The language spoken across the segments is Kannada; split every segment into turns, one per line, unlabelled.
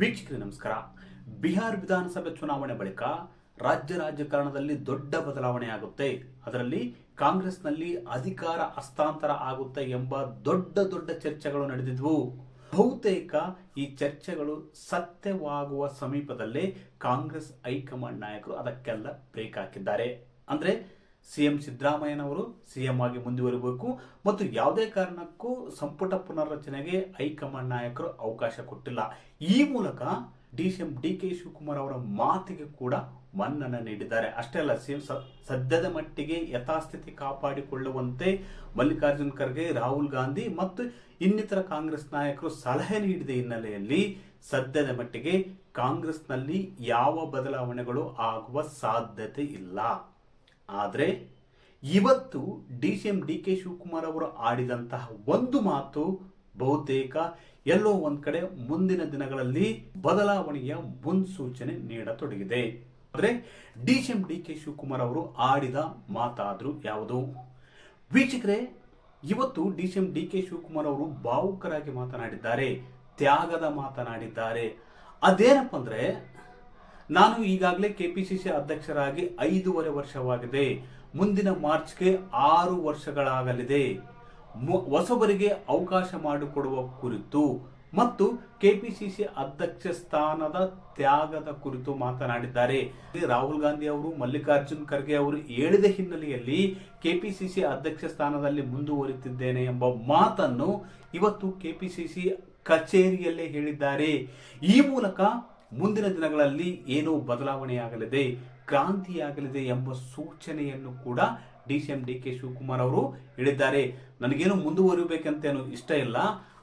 ವೀಕ್ಷಕರೇ, ನಮಸ್ಕಾರ. ಬಿಹಾರ್ ವಿಧಾನಸಭೆ ಚುನಾವಣೆ ಬಳಿಕ ರಾಜ್ಯ ರಾಜಕಾರಣದಲ್ಲಿ ದೊಡ್ಡ ಬದಲಾವಣೆ ಆಗುತ್ತೆ. ಅದರಲ್ಲಿ ಕಾಂಗ್ರೆಸ್ನಲ್ಲಿ ಅಧಿಕಾರ ಹಸ್ತಾಂತರ ಆಗುತ್ತೆ ಎಂಬ ದೊಡ್ಡ ದೊಡ್ಡ ಚರ್ಚೆಗಳು ನಡೆದಿದ್ವು. ಬಹುತೇಕ ಈ ಚರ್ಚೆಗಳು ಸತ್ಯವಾಗುವ ಸಮೀಪದಲ್ಲೇ ಕಾಂಗ್ರೆಸ್ ಹೈಕಮಾಂಡ್ ನಾಯಕರು ಅದಕ್ಕೆಲ್ಲ ಬ್ರೇಕ್ ಹಾಕಿದ್ದಾರೆ. ಅಂದ್ರೆ ಸಿಎಂ ಸಿದ್ದರಾಮಯ್ಯನವರು ಸಿಎಂ ಆಗಿ ಮುಂದುವರಿಬೇಕು ಮತ್ತು ಯಾವುದೇ ಕಾರಣಕ್ಕೂ ಸಂಪುಟ ಪುನರ್ರಚನೆಗೆ ಹೈಕಮಾಂಡ್ ನಾಯಕರು ಅವಕಾಶ ಕೊಟ್ಟಿಲ್ಲ. ಈ ಮೂಲಕ D C M D K Shivakumar ಅವರ ಮಾತಿಗೆ ಕೂಡ ಮನ್ನಣೆ ನೀಡಿದ್ದಾರೆ. ಅಷ್ಟೇ ಅಲ್ಲ, ಸಿಎಂ ಸದ್ಯದ ಮಟ್ಟಿಗೆ ಯಥಾಸ್ಥಿತಿ ಕಾಪಾಡಿಕೊಳ್ಳುವಂತೆ ಮಲ್ಲಿಕಾರ್ಜುನ್ ಖರ್ಗೆ, ರಾಹುಲ್ ಗಾಂಧಿ ಮತ್ತು ಇನ್ನಿತರ ಕಾಂಗ್ರೆಸ್ ನಾಯಕರು ಸಲಹೆ ನೀಡಿದ ಹಿನ್ನೆಲೆಯಲ್ಲಿ ಸದ್ಯದ ಮಟ್ಟಿಗೆ ಕಾಂಗ್ರೆಸ್ನಲ್ಲಿ ಯಾವ ಬದಲಾವಣೆಗಳು ಆಗುವ ಸಾಧ್ಯತೆ ಇಲ್ಲ. ಆದರೆ ಇವತ್ತು D C M D K Shivakumar ಅವರು ಆಡಿದಂತಹ ಒಂದು ಮಾತು ಬಹುತೇಕ ಎಲ್ಲೋ ಒಂದು ಕಡೆ ಮುಂದಿನ ದಿನಗಳಲ್ಲಿ ಬದಲಾವಣೆಯ ಮುನ್ಸೂಚನೆ ನೀಡತೊಡಗಿದೆ. ಆದರೆ D C M D K Shivakumar ಅವರು ಆಡಿದ ಮಾತಾದರೂ ಯಾವುದು? ವೀಕ್ಷಕರೇ, ಇವತ್ತು D C M D K Shivakumar ಅವರು ಭಾವುಕರಾಗಿ ಮಾತನಾಡಿದ್ದಾರೆ, ತ್ಯಾಗದ ಮಾತನಾಡಿದ್ದಾರೆ. ಅದೇನಪ್ಪ ಅಂದ್ರೆ ನಾನು ಈಗಾಗಲೇ ಕೆಪಿಸಿಸಿ ಅಧ್ಯಕ್ಷರಾಗಿ ಐದೂವರೆ ವರ್ಷವಾಗಿದೆ. ಮುಂದಿನ ಮಾರ್ಚ್ಗೆ ಆರು ವರ್ಷಗಳಾಗಲಿದೆ. ಹೊಸಬರಿಗೆ ಅವಕಾಶ ಮಾಡಿಕೊಡುವ ಕುರಿತು ಮತ್ತು ಕೆಪಿಸಿಸಿ ಅಧ್ಯಕ್ಷ ಸ್ಥಾನದ ತ್ಯಾಗದ ಕುರಿತು ಮಾತನಾಡಿದ್ದಾರೆ. ರಾಹುಲ್ ಗಾಂಧಿ ಅವರು, ಮಲ್ಲಿಕಾರ್ಜುನ್ ಖರ್ಗೆ ಅವರು ಹೇಳಿದ ಹಿನ್ನೆಲೆಯಲ್ಲಿ ಕೆಪಿಸಿಸಿ ಅಧ್ಯಕ್ಷ ಸ್ಥಾನದಲ್ಲಿ ಮುಂದುವರಿತಿದ್ದೇನೆ ಎಂಬ ಮಾತನ್ನು ಇವತ್ತು ಕೆಪಿಸಿಸಿ ಕಚೇರಿಯಲ್ಲೇ ಹೇಳಿದ್ದಾರೆ. ಈ ಮೂಲಕ ಮುಂದಿನ ದಿನಗಳಲ್ಲಿ ಏನೋ ಬದಲಾವಣೆಯಾಗಲಿದೆ, ಕ್ರಾಂತಿಯಾಗಲಿದೆ ಎಂಬ ಸೂಚನೆಯನ್ನು ಕೂಡ D C M D K Shivakumar ಅವರು ಹೇಳಿದ್ದಾರೆ. ನನಗೇನು ಮುಂದುವರಿಬೇಕಂತೇನು ಇಷ್ಟ ಇಲ್ಲ.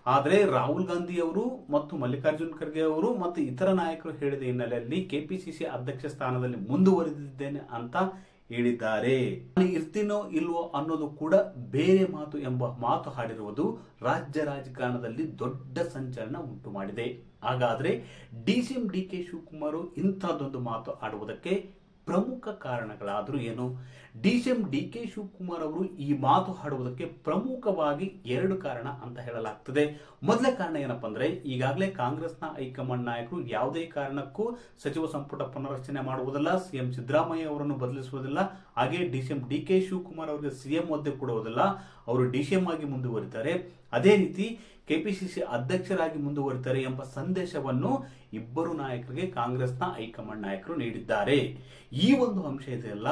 ಆದರೆ ರಾಹುಲ್ ಗಾಂಧಿ ಅವರು ಮತ್ತು ಮಲ್ಲಿಕಾರ್ಜುನ್ ಖರ್ಗೆ ಅವರು ಮತ್ತು ಇತರ ನಾಯಕರು ಹೇಳಿದ ಹಿನ್ನೆಲೆಯಲ್ಲಿ ಕೆಪಿಸಿಸಿ ಅಧ್ಯಕ್ಷ ಸ್ಥಾನದಲ್ಲಿ ಮುಂದುವರಿದಿದ್ದೇನೆ ಅಂತ ಹೇಳಿದ್ದಾರೆ. ಇರ್ತೀನೋ ಇಲ್ವೋ ಅನ್ನೋದು ಕೂಡ ಬೇರೆ ಮಾತು ಎಂಬ ಮಾತು ಹಾಡಿರುವುದು ರಾಜ್ಯ ರಾಜಕಾರಣದಲ್ಲಿ ದೊಡ್ಡ ಸಂಚಲನ ಉಂಟು ಮಾಡಿದೆ. ಹಾಗಾದ್ರೆ D C M D K Shivakumar ಇಂಥದ್ದೊಂದು ಮಾತು ಆಡುವುದಕ್ಕೆ ಪ್ರಮುಖ ಕಾರಣಗಳಾದರೂ ಏನು? D C M D K Shivakumar ಅವರು ಈ ಮಾತು ಹಾಡುವುದಕ್ಕೆ ಪ್ರಮುಖವಾಗಿ ಎರಡು ಕಾರಣ ಅಂತ ಹೇಳಲಾಗ್ತದೆ. ಮೊದಲ ಕಾರಣ ಏನಪ್ಪ ಅಂದ್ರೆ, ಈಗಾಗಲೇ ಕಾಂಗ್ರೆಸ್ನ ಹೈಕಮಾಂಡ್ ನಾಯಕರು ಯಾವುದೇ ಕಾರಣಕ್ಕೂ ಸಚಿವ ಸಂಪುಟ ಪುನರ್ರಚನೆ ಮಾಡುವುದಿಲ್ಲ, ಸಿಎಂ ಸಿದ್ದರಾಮಯ್ಯ ಅವರನ್ನು ಬದಲಿಸುವುದಿಲ್ಲ, ಹಾಗೆ D C M D K Shivakumar ಅವರಿಗೆ ಸಿಎಂ ಹುದ್ದೆ ಕೊಡುವುದಿಲ್ಲ. ಅವರು ಡಿ ಸಿ ಎಂ ಆಗಿ ಮುಂದುವರಿತಾರೆ ಅದೇ ರೀತಿ ಕೆಪಿಸಿಸಿ ಅಧ್ಯಕ್ಷರಾಗಿ ಮುಂದುವರಿತಾರೆ ಎಂಬ ಸಂದೇಶವನ್ನು ಇಬ್ಬರು ನಾಯಕರಿಗೆ ಕಾಂಗ್ರೆಸ್ನ ಹೈಕಮಾಂಡ್ ನಾಯಕರು ನೀಡಿದ್ದಾರೆ. ಈ ಒಂದು ಅಂಶ ಇದೆಯಲ್ಲ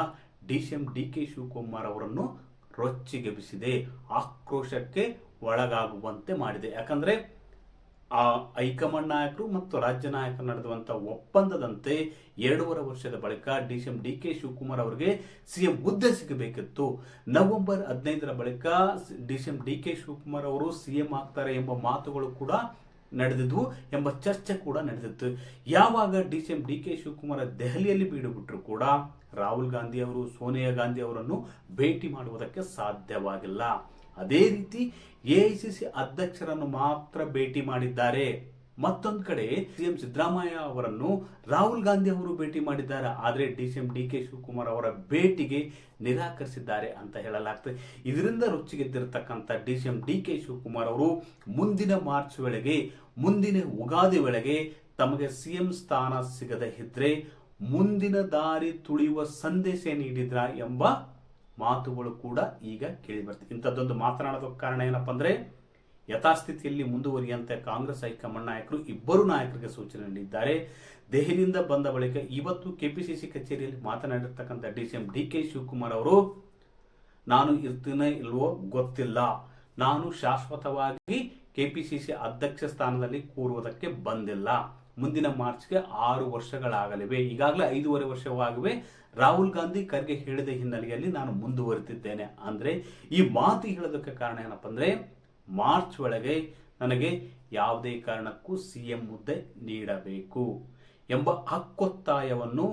D C M D K Shivakumar ಅವರನ್ನು ರೊಚ್ಚಿಗೆಬ್ಬಿಸಿದೆ ಆಕ್ರೋಶಕ್ಕೆ ಒಳಗಾಗುವಂತೆ ಮಾಡಿದೆ. ಯಾಕಂದ್ರೆ ಆ ಹೈಕಮಾಂಡ್ ನಾಯಕರು ಮತ್ತು ರಾಜ್ಯ ನಾಯಕರು ನಡೆದುವಂಥ ಒಪ್ಪಂದದಂತೆ ಎರಡೂವರೆ ವರ್ಷದ ಬಳಿಕ D C M D K Shivakumar ಅವರಿಗೆ ಸಿಎಂ ಹುದ್ದೆ ಸಿಗಬೇಕಿತ್ತು. ನವೆಂಬರ್ ಹದಿನೈದರ ಬಳಿಕ D C M D K Shivakumar ಅವರು ಸಿಎಂ ಆಗ್ತಾರೆ ಎಂಬ ಮಾತುಗಳು ಕೂಡ ನಡೆದಿದ್ವು, ಎಂಬ ಚರ್ಚೆ ಕೂಡ ನಡೆದಿತ್ತು. ಯಾವಾಗ D C M D K Shivakumar ದೆಹಲಿಯಲ್ಲಿ ಬೀಡುಬಿಟ್ರು ಕೂಡ ರಾಹುಲ್ ಗಾಂಧಿ ಅವರು, ಸೋನಿಯಾ ಗಾಂಧಿ ಅವರನ್ನು ಭೇಟಿ ಮಾಡುವುದಕ್ಕೆ ಸಾಧ್ಯವಾಗಿಲ್ಲ. ಅದೇ ರೀತಿ ಎಐಸಿಸಿ ಅಧ್ಯಕ್ಷರನ್ನು ಮಾತ್ರ ಭೇಟಿ ಮಾಡಿದ್ದಾರೆ. ಮತ್ತೊಂದು ಕಡೆ ಸಿಎಂ ಸಿದ್ದರಾಮಯ್ಯ ಅವರನ್ನು ರಾಹುಲ್ ಗಾಂಧಿ ಅವರು ಭೇಟಿ ಮಾಡಿದ್ದಾರೆ. ಆದರೆ D C M D K Shivakumar ಅವರ ಭೇಟಿಗೆ ನಿರಾಕರಿಸಿದ್ದಾರೆ ಅಂತ ಹೇಳಲಾಗ್ತದೆ. ಇದರಿಂದ ರುಚಿಗೆದ್ದಿರತಕ್ಕಂಥ D C M D K Shivakumar ಅವರು ಮುಂದಿನ ಮಾರ್ಚ್ ವೇಳೆಗೆ, ಮುಂದಿನ ಉಗಾದಿ ವೇಳೆಗೆ ತಮಗೆ ಸಿಎಂ ಸ್ಥಾನ ಸಿಗದೇ ಇದ್ರೆ ಮುಂದಿನ ದಾರಿ ತುಳಿಯುವ ಸಂದೇಶ ನೀಡಿದ್ರ ಎಂಬ ಮಾತುಗಳು ಕೂಡ ಈಗ ಕೇಳಿ ಬರ್ತವೆ. ಇಂಥದ್ದೊಂದು ಮಾತನಾಡೋದಕ್ಕೆ ಕಾರಣ ಏನಪ್ಪ ಅಂದರೆ, ಯಥಾಸ್ಥಿತಿಯಲ್ಲಿ ಮುಂದುವರಿಯಂತೆ ಕಾಂಗ್ರೆಸ್ ಹೈಕಮಾಂಡ್ ನಾಯಕರು ಇಬ್ಬರು ನಾಯಕರಿಗೆ ಸೂಚನೆ ನೀಡಿದ್ದಾರೆ. ದೆಹಲಿಯಿಂದ ಬಂದ ಬಳಿಕ ಇವತ್ತು ಕೆಪಿಸಿಸಿ ಕಚೇರಿಯಲ್ಲಿ ಮಾತನಾಡಿರ್ತಕ್ಕಂಥ D C M D K Shivakumar ಅವರು, ನಾನು ಇರ್ತೀನೋ ಇಲ್ವೋ ಗೊತ್ತಿಲ್ಲ. ನಾನು ಶಾಶ್ವತವಾಗಿ ಕೆಪಿಸಿಸಿ ಅಧ್ಯಕ್ಷ ಸ್ಥಾನದಲ್ಲಿ ಕೂರುವುದಕ್ಕೆ ಬಂದಿಲ್ಲ. ಮುಂದಿನ ಮಾರ್ಚ್ಗೆ ಆರು ವರ್ಷಗಳಾಗಲಿವೆ. ಈಗಾಗಲೇ ಐದೂವರೆ ವರ್ಷವಾಗಿವೆ. ರಾಹುಲ್ ಗಾಂಧಿ ಖರ್ಗೆ ಹೇಳಿದ ಹಿನ್ನೆಲೆಯಲ್ಲಿ ನಾನು ಮುಂದುವರಿತಿದ್ದೇನೆ ಅಂದರೆ ಈ ಮಾತು ಹೇಳೋದಕ್ಕೆ ಕಾರಣ ಏನಪ್ಪ ಅಂದರೆ ಮಾರ್ಚ್ ಒಳಗೆ ನನಗೆ ಯಾವುದೇ ಕಾರಣಕ್ಕೂ ಸಿ ಎಂ ಹುದ್ದೆ ನೀಡಬೇಕು ಎಂಬ ಹಕ್ಕೊತ್ತಾಯವನ್ನು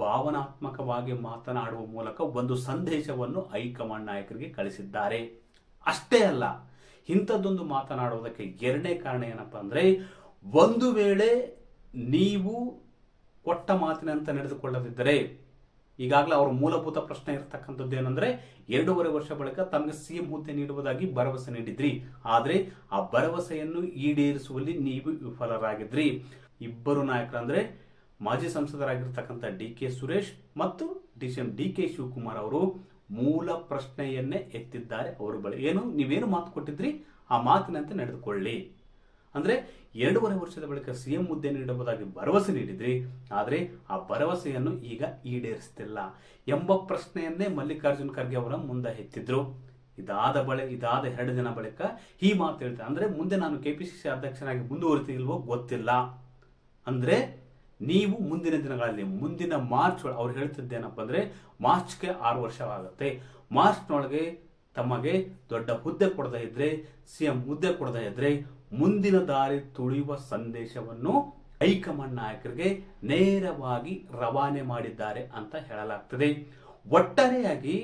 ಭಾವನಾತ್ಮಕವಾಗಿ ಮಾತನಾಡುವ ಮೂಲಕ ಒಂದು ಸಂದೇಶವನ್ನು ಹೈಕಮಾಂಡ್ ನಾಯಕರಿಗೆ ಕಳಿಸಿದ್ದಾರೆ. ಅಷ್ಟೇ ಅಲ್ಲ, ಇಂಥದ್ದೊಂದು ಮಾತನಾಡುವುದಕ್ಕೆ ಎರಡನೇ ಕಾರಣ ಏನಪ್ಪ ಅಂದರೆ ಒಂದು ವೇಳೆ ನೀವು ಕೊಟ್ಟ ಮಾತಿನಂತೆ ನಡೆದುಕೊಳ್ಳದಿದ್ದರೆ ಈಗಾಗಲೇ ಅವರ ಮೂಲಭೂತ ಪ್ರಶ್ನೆ ಇರತಕ್ಕಂಥದ್ದು ಏನಂದ್ರೆ ಎರಡೂವರೆ ವರ್ಷ ಬಳಿಕ ತಮಗೆ ಸಿಎಂ ಹುದ್ದೆ ನೀಡುವುದಾಗಿ ಭರವಸೆ ನೀಡಿದ್ರಿ. ಆದರೆ ಆ ಭರವಸೆಯನ್ನು ಈಡೇರಿಸುವಲ್ಲಿ ನೀವು ವಿಫಲರಾಗಿದ್ರಿ. ಇಬ್ಬರು ನಾಯಕರು ಅಂದ್ರೆ ಮಾಜಿ ಸಂಸದರಾಗಿರ್ತಕ್ಕಂಥ ಡಿ ಕೆ ಸುರೇಶ್ ಮತ್ತು D C M D K Shivakumar ಅವರು ಮೂಲ ಪ್ರಶ್ನೆಯನ್ನೇ ಎತ್ತಿದ್ದಾರೆ. ಅವರ ಬಳಿ ಏನು, ನೀವೇನು ಮಾತು ಕೊಟ್ಟಿದ್ರಿ? ಆ ಮಾತಿನಂತೆ ನಡೆದುಕೊಳ್ಳಿ. ಅಂದ್ರೆ ಎರಡೂವರೆ ವರ್ಷದ ಬಳಿಕ ಸಿಎಂ ಹುದ್ದೆ ನೀಡುವುದಾಗಿ ಭರವಸೆ ನೀಡಿದ್ರಿ, ಆದರೆ ಆ ಭರವಸೆಯನ್ನು ಈಗ ಈಡೇರಿಸ್ತಿಲ್ಲ ಎಂಬ ಪ್ರಶ್ನೆಯನ್ನೇ ಮಲ್ಲಿಕಾರ್ಜುನ್ ಖರ್ಗೆ ಅವರ ಮುಂದೆ ಎತ್ತಿದ್ರು. ಇದಾದ ಬಳಿ, ಇದಾದ ಎರಡು ದಿನ ಬಳಿಕ ಈ ಮಾತು ಹೇಳ್ತಾರೆ. ಅಂದ್ರೆ ಮುಂದೆ ನಾನು ಕೆಪಿಸಿಸಿ ಅಧ್ಯಕ್ಷನಾಗಿ ಮುಂದುವರಿತಿಲ್ವೋ ಗೊತ್ತಿಲ್ಲ. ಅಂದ್ರೆ ನೀವು ಮುಂದಿನ ದಿನಗಳಲ್ಲಿ, ಮುಂದಿನ ಮಾರ್ಚ್ ಅವ್ರು ಹೇಳ್ತಿದ್ದೇನಪ್ಪ ಅಂದ್ರೆ ಮಾರ್ಚ್ಗೆ ಆರು ವರ್ಷವಾಗುತ್ತೆ. ಮಾರ್ಚ್ನೊಳಗೆ ತಮಗೆ ದೊಡ್ಡ ಹುದ್ದೆ ಕೊಡದೇ ಇದ್ರೆ, ಸಿಎಂ ಹುದ್ದೆ ಕೊಡದೇ ಇದ್ರೆ ಮುಂದಿನ ದಾರಿ ತುಳಿಯುವ ಸಂದೇಶವನ್ನು ಹೈಕಮಾಂಡ್ ನಾಯಕರಿಗೆ ನೇರವಾಗಿ ರವಾನೆ ಮಾಡಿದ್ದಾರೆ ಅಂತ ಹೇಳಲಾಗ್ತದೆ. ಒಟ್ಟಾರೆಯಾಗಿ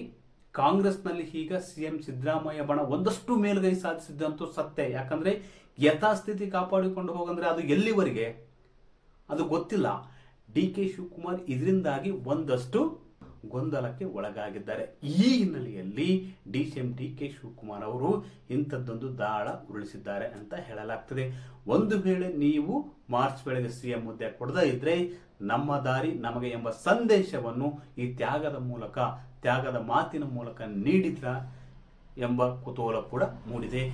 ಕಾಂಗ್ರೆಸ್ನಲ್ಲಿ ಈಗ ಸಿಎಂ ಸಿದ್ದರಾಮಯ್ಯ ಬಣ ಒಂದಷ್ಟು ಮೇಲುಗೈ ಸಾಧಿಸಿದ್ದಂತೂ ಸತ್ಯ. ಯಾಕಂದ್ರೆ ಯಥಾಸ್ಥಿತಿ ಕಾಪಾಡಿಕೊಂಡು ಹೋಗಂದ್ರೆ ಅದು ಎಲ್ಲಿವರೆಗೆ? ಅದು ಗೊತ್ತಿಲ್ಲ. ಡಿ ಕೆ ಶಿವಕುಮಾರ್ ಇದರಿಂದಾಗಿ ಒಂದಷ್ಟು ಗೊಂದಲಕ್ಕೆ ಒಳಗಾಗಿದ್ದಾರೆ. ಈ ಹಿನ್ನೆಲೆಯಲ್ಲಿ ಡಿ ಡಿ ಕೆ ಶಿವಕುಮಾರ್ ಅವರು ಇಂಥದ್ದೊಂದು ದಾಳ ಉರುಳಿಸಿದ್ದಾರೆ ಅಂತ ಹೇಳಲಾಗ್ತದೆ. ಒಂದು ವೇಳೆ ನೀವು ಮಾರ್ಚ್ ವೇಳೆಗೆ ಸಿಎಂ ಹುದ್ದೆ ಕೊಡದೇ ಇದ್ರೆ ನಮ್ಮ ದಾರಿ ನಮಗೆ ಎಂಬ ಸಂದೇಶವನ್ನು ಈ ತ್ಯಾಗದ ಮೂಲಕ, ತ್ಯಾಗದ ಮಾತಿನ ಮೂಲಕ ನೀಡಿದ್ರ ಎಂಬ ಕುತೂಹಲ ಕೂಡ ಮೂಡಿದೆ.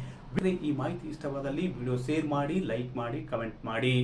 ಈ ಮಾಹಿತಿ ಇಷ್ಟವಾದಲ್ಲಿ ವಿಡಿಯೋ ಶೇರ್ ಮಾಡಿ, ಲೈಕ್ ಮಾಡಿ, ಕಮೆಂಟ್ ಮಾಡಿ.